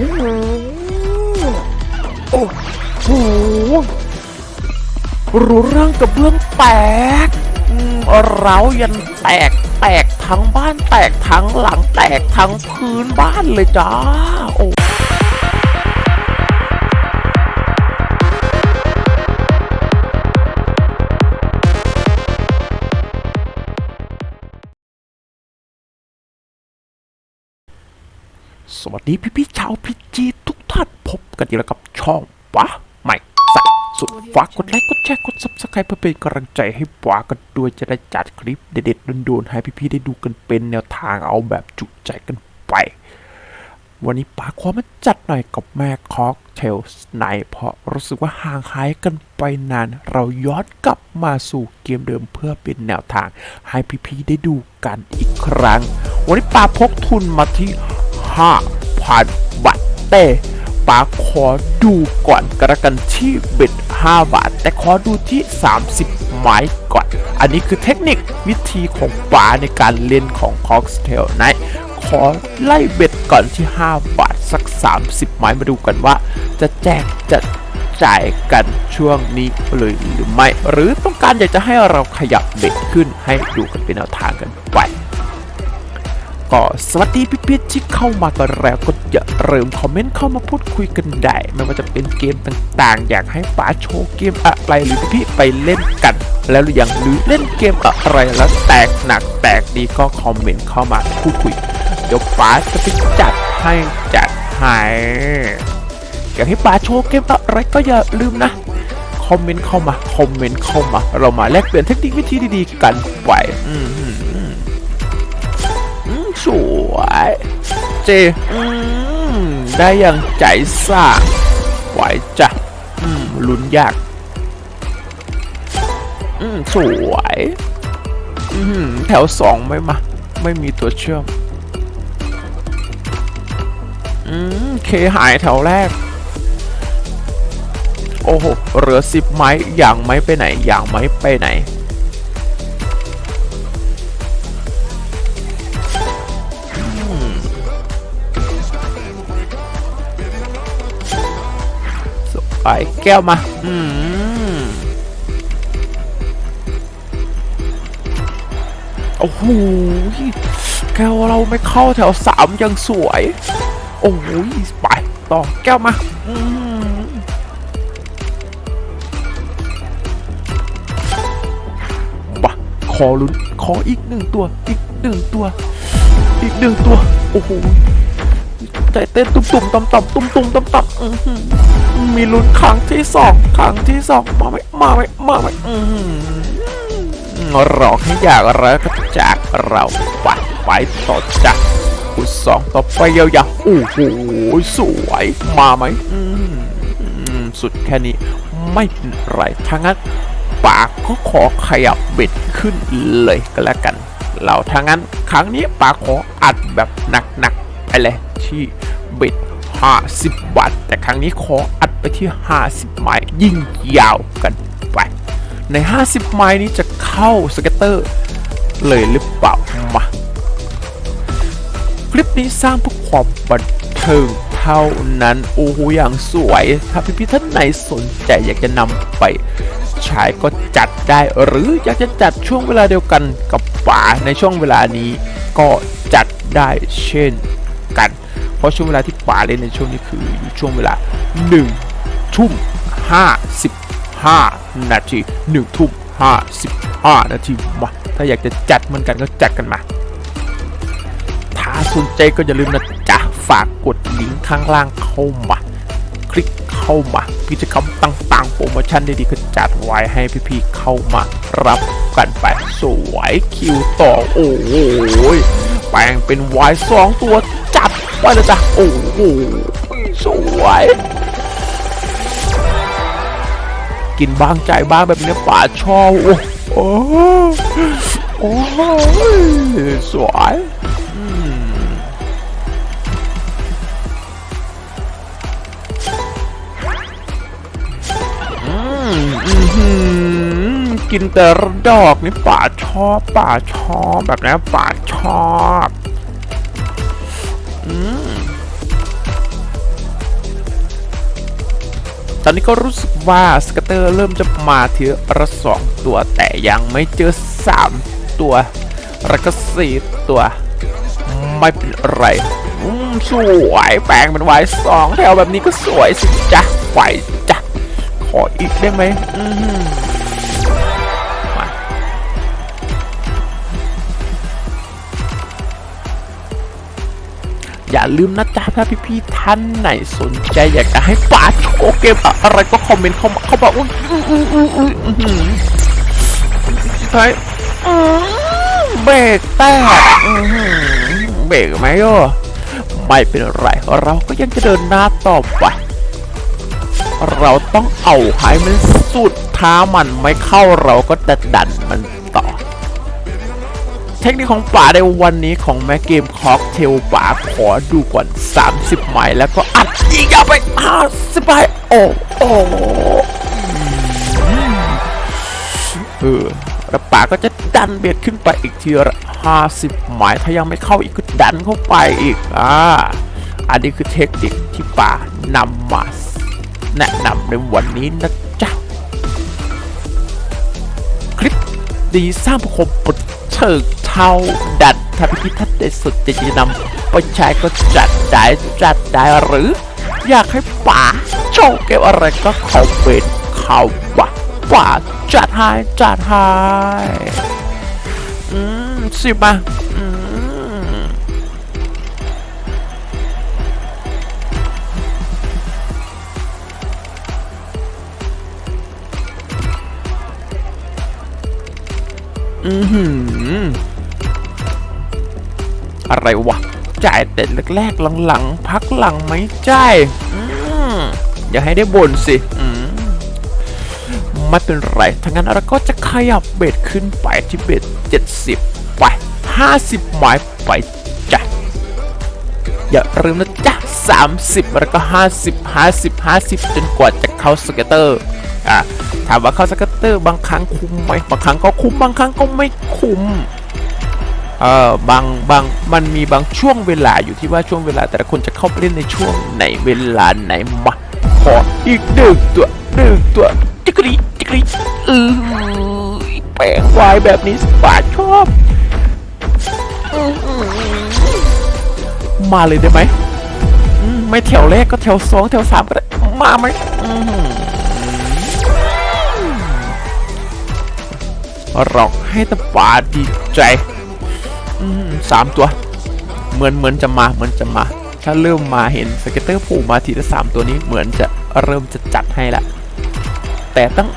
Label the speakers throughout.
Speaker 1: โอ้โหรูร่างกับเบื้องแตกอืมเรายันแตกแตกทั้งบ้านแตกทั้งหลังแตกทั้งพื้นบ้านเลยจ้าโอ้ สวัสดีพี่พี่ชาวพิจีทุกท่านพบกันอีกแล้วกับช่องปะใหม่ใส่สุดฝากกดไลค์กดแชร์กด subscribe เพื่อเป็นกำลังใจให้ปากันด้วยจะได้จัดคลิปเด็ดๆโดนๆให้พี่พี่ๆได้ดูกันเป็นแนวทางเอาแบบจุใจกันไป วันนี้ป๋าขอมาจัดหน่อยกับแม่คอกเทลสไนเพราะรู้สึกว่าห่างหายกันไปนาน เราย้อนกลับมาสู่เกมเดิมเพื่อเป็นแนวทางให้พี่ๆได้ดูกันอีกครั้ง วันนี้ป๋าพกทุนมาที่ 5,000บาทแต่ป๋าขอดูก่อนกระกันที่เบ็ด 5 บาท แต่ขอดูที่ 30 ไม้ก่อน อันนี้คือเทคนิควิธีของป๋าในการเล่นของ Cocktail Night ขอไล่เบ็ดก่อนที่ 5 บาทสัก 30 ไม้มาดูกันว่า จะแจกจะจ่ายกันช่วงนี้เลยหรือไม่ หรือต้องการอยากจะให้เราขยับเบ็ดขึ้นให้ดูกันเป็นแนวทางกันไป ก็สวัสดีพี่ๆที่เข้ามากันแล้วก็อย่าลืมคอมเมนต์เข้ามาพูดคุยกันได้ไม่ว่าจะเป็นเกมต่างๆ อยากให้ป๋าโชว์เกมอะไรหรือพี่ๆไปเล่นกัน แล้วหรือยังหรือเล่นเกมอะไรแล้วแตกหนักแตกดีก็คอมเมนต์เข้ามาพูดคุย เดี๋ยวป๋าจะไปจัดให้จัดให้อยากให้ป๋าโชว์เกมอะไรก็อย่าลืมนะคอมเมนต์เข้ามาคอมเมนต์เข้ามา เรามาแลกเปลี่ยนเทคนิควิธีดีๆกันไปอืม สวย เจอืมได้อย่างใจสั่งไหวจ้ะอืมลุ้นยากอืมสวยอืมแถวสองไม่มา ไม่มีตัวเชื่อมอืมเคหายแถวแรก โอ้โหเหลือสิบไม้อย่างไม้ไปไหน อย่างไม้ไปไหน ไปแก้วมา อืมโอ้โหแก้วเราไม่เข้าแถวสามยังสวย โอ้โหไปต่อแก้วมา อืมบะขอลุ้นขออีกหนึ่งตัว อีกหนึ่งตัว อีกหนึ่งตัว โอ้โห ใจเต้นตุ่มๆต่ำๆตุ่มๆต่ำๆอื้อหือมีลุ้นครั้งที่สองครั้งที่สองมาไหมมาไหมมาไหมอื้อหือรอให้อยากแล้วก็จากเราไปไปต่อจากคุณสองต่อไปยาวๆโอ้โหสวยมาไหมสุดแค่นี้ไม่เป็นไรถ้างั้นปากก็ขอขยับเบ็ดขึ้นเลยก็แล้วกัน เราถ้างั้นครั้งนี้ปากขออัดแบบหนักๆ ไปเลยที่เบ็ด50 บาท แต่ครั้งนี้ขออัดไปที่ 50 ไม้ยิ่งยาวกันไป ใน 50 ไม้นี้จะเข้าสเก็ตเตอร์ เลยหรือเปล่ามาคลิปนี้สร้างเพื่อความบันเทิงเท่านั้น โอ้โหอย่างสวย ถ้าพี่ๆท่านไหนสนใจอยากจะนำไปใช้ก็จัดได้หรืออยากจะจัดช่วงเวลาเดียวกันกับป๋าในช่วงเวลานี้ก็จัดได้เช่น กัน เพราะช่วงเวลาที่ป๋าเล่นในช่วงนี้คืออยู่ช่วงเวลา1ทุ่ม55 นาที1ทุ่ม55 นาทีมาถ้าอยากจะจัดเหมือนกันก็จัดกันมา ถ้าสนใจก็อย่าลืมนะจ๊ะฝากกดลิงก์ข้างล่างเข้ามาคลิกเข้ามากิจกรรมต่างๆโปรโมชั่นดีๆก็จัดไว้ให้พี่ๆเข้ามารับกันไปสวยคิวต่อ โอ้โหแปลงเป็นวายสองตัว ว้เลยจ้ะโอ้โหสวย กินบ้างใจบ้างแบบนี้ป่าชอบโอ้โหโอ้โหสวยอืมอืมกินแต่ดอกนี่ป่าชอบป่าชอบแบบนี้ป่าชอบ ตอนนี้ก็รู้สึกว่าสกัตเตอร์เริ่มจะมาทีละสองตัวแต่ยังไม่เจอ 3 ตัวแล้วก็สีตัว ไม่เป็นไรอืมสวยแปลงเป็นวายสองแถวแบบนี้ก็สวยสิจ้ะไหวจ้ะขออีกได้ไหมอืม อย่าลืมนะจ๊ะถ้าพี่ๆท่านไหนสนใจอยากจะให้ป่าโชว์เกมอะไรก็คอมเมนต์เข้ามาเข้ามาอุ้ยอื้ออื้ออื้ออื้ออื้อหือใช่เบรกแตกเบรกไหมโยไม่เป็นไร เราก็ยังจะเดินหน้าต่อไป เราต้องเอาให้มันสุดท้ามันไม่เข้าเราก็จะดันมัน เทคนิคของป่าในวันนี้ของแม่เกมค็อกเทลป่าขอดูก่อน 30 ไม้แล้วก็อัดอีกยาวไป50ไม้โอ้โอ้เออแล้วป่าก็จะดันเบียดขึ้นไปอีกทีละ50 ไม้ถ้ายังไม่เข้าอีกก็ดันเข้าไปอีกอ่าอันนี้คือเทคนิคที่ป่านำมาแนะนำในวันนี้นะจ๊ะคลิปดีสร้างผู้คมปดเชิง เท่าดันถ้าพี่ๆท่านใดสนใจจะนำไปใช้ก็จัดได้จัดได้หรือ อยากให้ป๋าโชว์เกมอะไรก็คอมเมนต์เข้ามาป๋าจัดให้จัดให้อืมสิมาอืมอือหื อะไรวะ จ่ายแต่แรกๆหลังๆ พักหลังไม่จ่ายอย่าให้ได้บ่นสิมไม่เป็นไรถ้างั้นเราก็จะขยับเบ็ดขึ้นไปที่เบ็ด70 ไป 50 หมายไปจ้ะ อย่าลืมนะจ๊ะ 30 แล้วก็ 50 50 50 จนกว่าจะเข้าสเกตเตอร์ อะ ถามว่าเข้าสเกตเตอร์บางครั้งคุ้มไหม บางครั้งก็คุ้ม บางครั้งก็ไม่คุ้ม เออบางบางมันมีบางช่วงเวลาอยู่ที่ว่าช่วงเวลา แต่ละคนจะเข้าไปเล่นในช่วงไหนเวลาไหนมาขออีกหนึ่งตัวหนึ่งตัวจิกรีจิกรีเออแปลงวายแบบนี้สปาชอบ มาเลยได้ไหมไม่แถวแรกก็แถวสองแถวสามก็ได้ มาไหมหือร้องให้ตาปาดีใจ สามตัว เหมือนเหมือนจะมาเหมือนจะมา ถ้าเริ่มมาเห็นสเก็ตเตอร์ผูมาทีละสามตัวนี้เหมือนจะเริ่มจะจัดให้ละ แต่ต้อง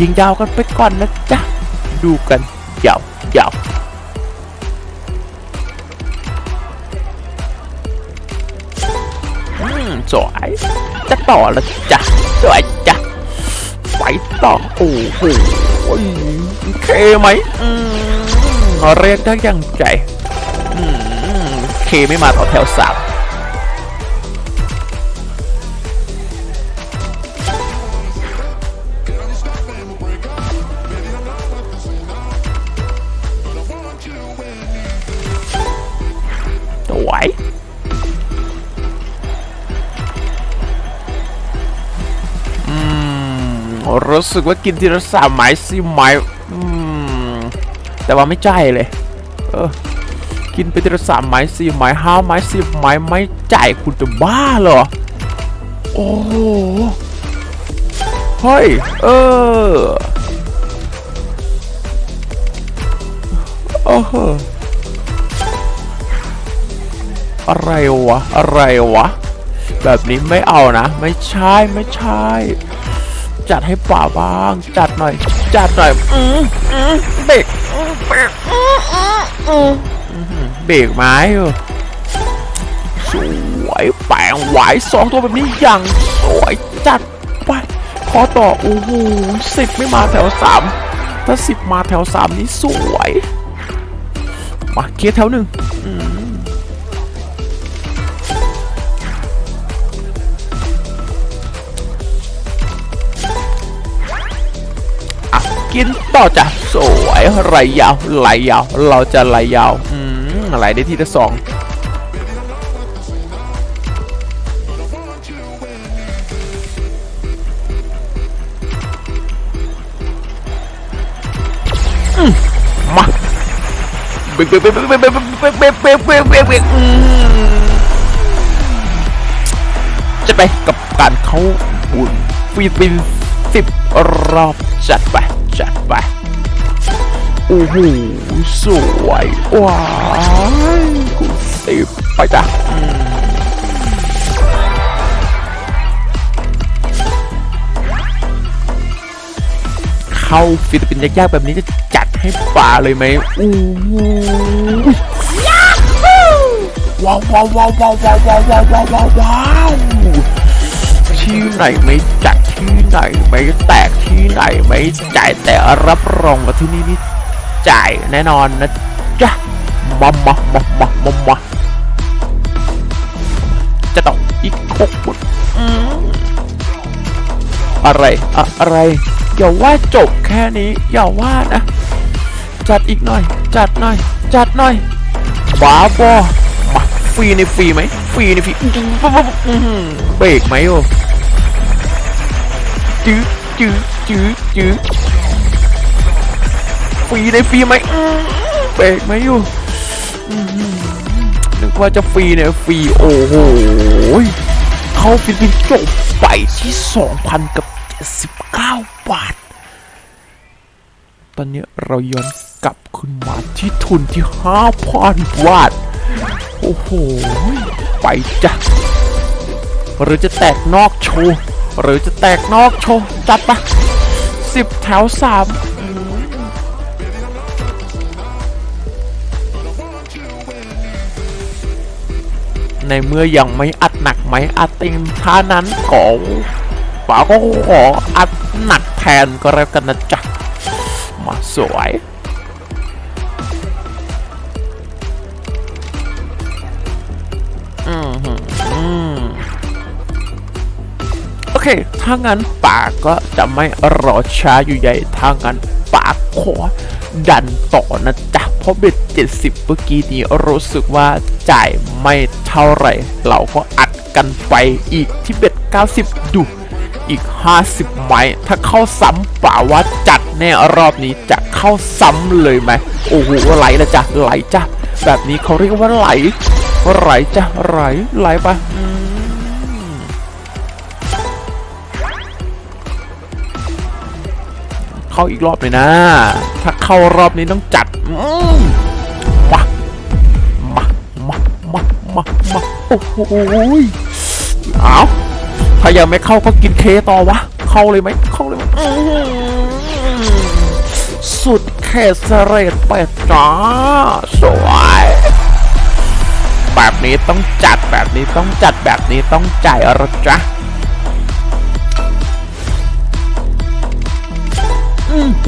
Speaker 1: ยิงยาวกันไปก่อนนะจ๊ะ ดูกันยาวยาวอืมสวยจะต่อแล้วจ้ะสวยจ้ะไปต่อโอ้โหโอเคไหมอืม เรียกได้ย่างใจเคไม่มาต่อแถวสามสวอืมรู้สึกว่ากินทีละสามไม้สี่ไม้ แต่ว่าไม่ใจเลย เออ กินไปทีละสามไม้สี่ไม้ห้าไม้สิบไม้ไม่จ่ายคุณจะบ้าเหรอ โอ้โหเฮ้ย เออโอ้โหอะไรวะ อะไรวะ แบบนี้ไม่เอานะ ไม่ใช่ ไม่ใช่ จัดให้ป่าบ้าง จัดหน่อย จัดหน่อยอืมอืมเบรกเบรกอืมอืมอืมเบรกไม้สวยแปลงไหวสองตัวแบบนี้อย่างสวยจัดไปขอต่อโอ้โหสิบไม่มาแถวสามถ้าสิบมาแถวสามนี้สวยมาเคลียแถวหนึ่งอืม กินต่อจ้ะสวยไหลยาวไหลยาว เราจะไหลยาวอืมไหลได้ทีละสองมาเบ๊กเบ๊กเบ๊กเบ๊กเบ๊กเบ๊กเบ๊กเบ๊กเบ๊กเบรกจะไปกับการเขาบุญฟีดบินสิบรอบจัดไป จัดไปโอ้โหสวยว้ายกูสิบไปจ้ะอืมเข้าฟิลิปปินส์ยากๆแบบนี้จะจัดให้ป่าเลยไหมโอ้โหว้าวว้าวว้าวว้าวว้าวว้าวว้าวว้าวว้าวว้าวที่ไหนไม่จัด ที่ไหนไม่แตกที่ไหนไม่จ่ายแต่รับรองว่าที่นี่นี่จ่ายแน่นอนนะจ๊ะมามามามามามาจะต้องอีกหกฟุตอืมอะไรอะอะไรอย่าว่าจบแค่นี้อย่าว่านะ จัดอีกหน่อย จัดหน่อย จัดหน่อยบ้าบอมาฟรีในฟรีไหมฟรีในฟรีเบรกไหมโอ้ จื้อจื้อจื้อจื้อฟรีในฟรีไหมอื้อเบรกไหมอยู่นึกว่าจะฟรีเนี่ยฟรีโอ้โหเขาฟิลิปปินส์จบไปที่2,000กับ79บาท ตอนนี้เราย้อนกลับขึ้นมาที่ทุนที่5,000บาท โอ้โห ไปจ้ะหรือจะแตกนอกโชว์ หรือจะแตกนอกโชว์จัดปะสิบแถวสามในเมื่อยังไม่อัดหนักไหมอัดเต็มท่านั้นก็ป๋าก็ขออัดหนักแทนก็แล้วกันนะจ๊ะมาสวย ถ้างั้นปาก็จะไม่รอช้าอยู่ใหญ่ถ้างั้นป๋าขอดันต่อนะจ๊ะ เพราะเบ็ด70 เมื่อกี้นี้รู้สึกว่าจ่ายไม่เท่าไหร่ เราก็อัดกันไปอีกที่เบ็ด90 ดูอีก 50 ไม้ ถ้าเข้าซ้ำป่าว่าจัดแน่รอบนี้จะเข้าซ้ำเลยไหมโอ้โหไหลละจ้ะไหลจ้ะแบบนี้เขาเรียกว่าไหล ไหลจ้ะไหลไหลป เข้าอีกรอบเลยนะ ถ้าเข้ารอบนี้ต้องจัดมามามามามามาโอ้โหเอาถ้ายังไม่เข้าก็กินเคต่อวะ เข้าเลยไหมเข้าเลยไหมสุดเคสเรตเป็ดจ้าสวยแบบนี้ต้องจัดแบบนี้ต้องจัดแบบนี้ต้องจ่ายอะไรจ๊ะ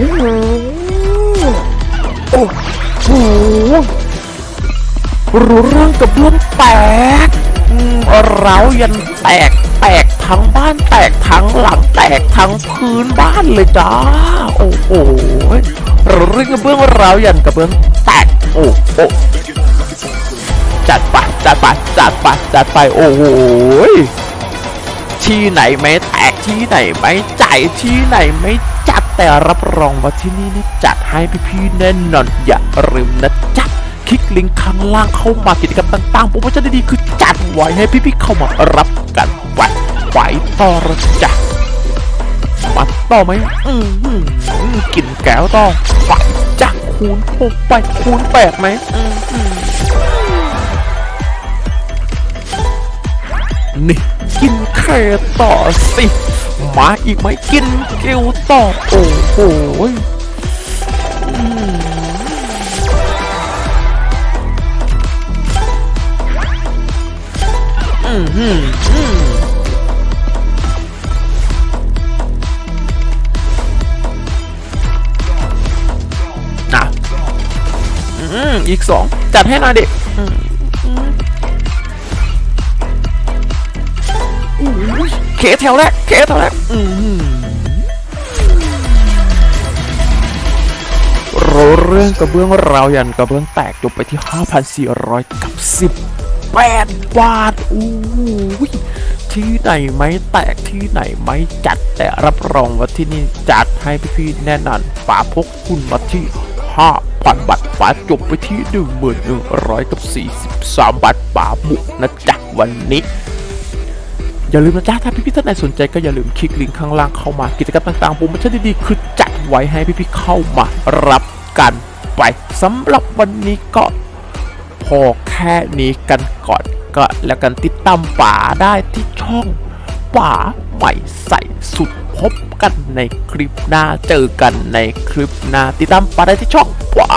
Speaker 1: โอ้โหรู้เรื่องกับเรื่องแตกอืมเรายันแตกแตกทั้งบ้านแตกทั้งหลังแตกทั้งพื้นบ้านเลยจ้า โอ้โหรู้เรื่องกับเบื้องเรายันกับเบื้องแตกโอ้โหจัดไปจัดไปจัดไปจัดไปโอ้โหที่ไหนไม่แตกที่ไหนไม่จ่ายที่ไหนไม่ จัดแต่รับรองว่าที่นี่นี่จัดให้พี่ๆแน่นอนอย่าลืมนะจ๊ะคลิกลิงก์ข้างล่างเข้ามากิจกรรมต่างๆโปรโมชั่นดีๆคือจัดไว้ให้พี่ๆเข้ามารับกันไว้ไว้ต่อละจ้ะมาต่อไหมอืมอืมอืมกินแก้วต่อไปจ้ะคูณหกไปคูณแปดไหมอืมอืมนี่กินแค่ต่อสิ มาอีกไหมกินเกลียวต่อโอ้โหอืมอืมอืมอะอืมอีกสองจัดให้หน่อยดิอื เคแถวแรกเคแถวแรกอืมรเรื่องกระเบื้องเรายันกระเบื้องแตกจบไปที่ 5,400 กับ 18 บาทอู้ยที่ไหนไม่แตกที่ไหนไม่จัดแต่รับรองว่าที่นี่จัดให้พี่ๆแน่นอนป่าพกคุณมาที่ 5,000 บาทป๋าจบไปที่1,100 กับ 43 บาทป๋าบุกนะจ๊ะวันนี้ อย่าลืมนะจ๊ะถ้าพี่ๆท่านไหนสนใจก็อย่าลืมคลิกลิงก์ข้างล่างเข้ามากิจกรรมต่างๆโปรโมชั่นดีๆคือจัดไว้ให้พี่ๆเข้ามารับกันไปสำหรับวันนี้ก็พอแค่นี้กันก่อนก็แล้วกันติดตามป่าได้ที่ช่องป่าใหม่ใส่สุดพบกันในคลิปหน้าเจอกันในคลิปหน้าติดตามป่าได้ที่ช่องป่า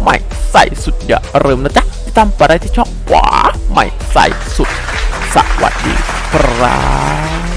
Speaker 1: ใหม่ใส่สุดอย่าลืมนะจ๊ะติดตามป่าได้ที่ช่องป่าใหม่ใส่สุด สวัสดีครับ